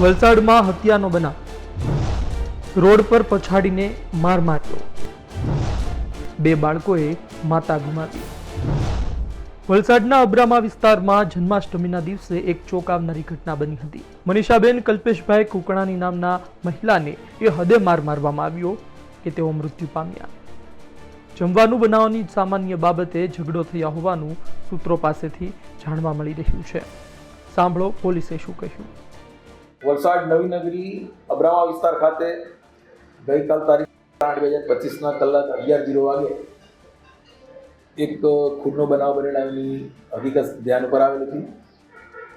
વલસાડમાં હત્યાનો બનાવ. રોડ પર પછાડીને માર માર્યો. બે બાળકોએ માતા ગુમાવી. વલસાડના અબ્રામા વિસ્તારમાં જન્માષ્ટમીના દિવસે એક ચોંકાવનારી ઘટના બની હતી. મનીષાબેન કલ્પેશભાઈ કુકણાની નામના મહિલાને એ હદે માર મારવામાં આવ્યો કે તેઓ મૃત્યુ પામ્યા. જમવાનું બનાવવાની સામાન્ય બાબતે ઝઘડો થયા હોવાનું સૂત્રો પાસેથી જાણવા મળી રહ્યું છે. સાંભળો પોલીસે શું કહ્યું. વલસાડ નવી નગરી અબ્રામા વિસ્તાર ખાતે ગઈકાલ તારીખ આઠ બે હજાર પચીસના કલાક અગિયાર જીરો વાગે એક ખૂનનો બનાવ બનેલા એની હકીકત ધ્યાન ઉપર આવેલી હતી.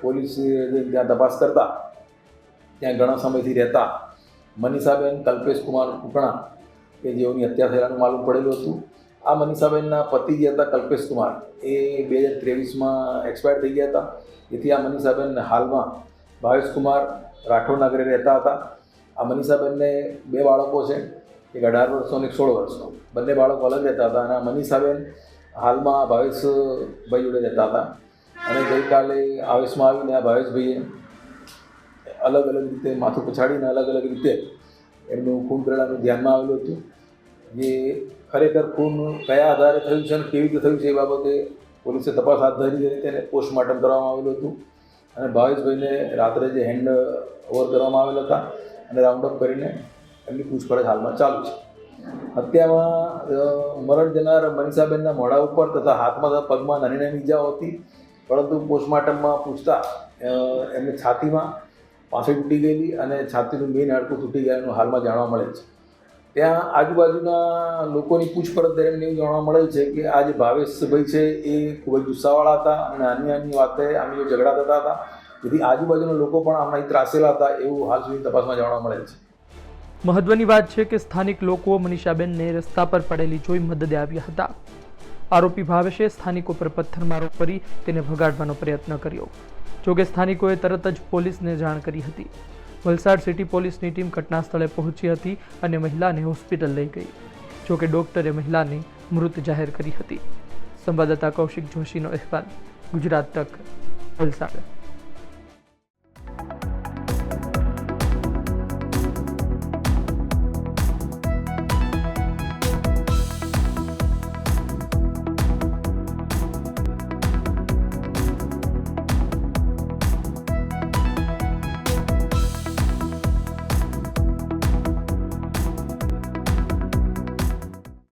પોલીસે ત્યાં તપાસ કરતા, ત્યાં ઘણા સમયથી રહેતા મનીષાબેન, કલ્પેશ કુમાર કુકણા કે જેઓની હત્યા થયેલાનું માલુમ પડેલું હતું. આ મનીષાબેનના પતિ જે હતા કલ્પેશ કુમાર, એ બે હજાર ત્રેવીસમાં એક્સપાયર થઈ ગયા હતા. તેથી આ મનીષાબેન હાલમાં ભાવેશ રાઠોડ નાગરે રહેતા હતા. આ મનીષાબેનને બે બાળકો છે, એક અઢાર વર્ષનો અને એક સોળ વર્ષનો. બંને બાળકો અલગ રહેતા હતા અને આ મનીષાબેન હાલમાં ભાવેશભાઈ જોડે રહેતા હતા. અને ગઈકાલે આવેશમાં આવીને આ ભાવેશભાઈએ અલગ અલગ રીતે માથું પછાડીને અલગ અલગ રીતે એમનું ખૂન કરેલાનું ધ્યાનમાં આવેલું હતું. જે ખરેખર ખૂન કયા આધારે થયું છે અને કેવી રીતે થયું છે એ બાબતે પોલીસે તપાસ હાથ ધરી હતી તેને પોસ્ટમોર્ટમ કરવામાં આવેલું હતું. અને ભાવેશભાઈને રાત્રે જે હેન્ડ ઓવર કરવામાં આવેલા હતા અને રાઉન્ડ અપ કરીને એમની પૂછપરછ હાલમાં ચાલુ છે. હત્યામાં મરણ જનાર મનીષાબેનના મોઢા ઉપર તથા હાથમાં તથા પગમાં નાની નાની ઈજાઓ હતી, પરંતુ પોસ્ટમોર્ટમમાં પૂછતા એમની છાતીમાં પાસે તૂટી ગયેલી અને છાતીનું મેઇન હાડકું તૂટી ગયાનું હાલમાં જાણવા મળે છે. ત્યાં આજુબાજુના લોકોની પૂછપરછ દરમિયાન એવું જાણવા મળે છે કે આ જે ભાવેશભાઈ છે એ ખૂબ જ ગુસ્સાવાળા હતા અને આની આની વાતે જોડે ઝઘડા થતા હતા. જેથી આજુબાજુના લોકો પણ આમના ત્રાસેલા હતા એવું હાલ સુધી તપાસમાં જાણવા મળે છે. મહત્વની વાત છે કે સ્થાનિક લોકો મનીષાબેનને રસ્તા પર પડેલી જોઈ મદદે આવ્યા હતા. આરોપી ભાવેશે સ્થાનિકો પર પથ્થરમારો કરી તેને ભગાડવાનો પ્રયત્ન કર્યો. જોકે સ્થાનિકોએ તરત જ પોલીસને જાણ કરી હતી. વલસાડ સિટી પોલીસની ટીમ ઘટના સ્થળે પહોંચી હતી અને મહિલાને હોસ્પિટલ લઈ ગઈ જોકે ડોક્ટરે મહિલાને મૃત જાહેર કરી હતી. સંવાદદાતા કૌશિક જોશીનો અહેવાલ, ગુજરાત તક, વલસાડ.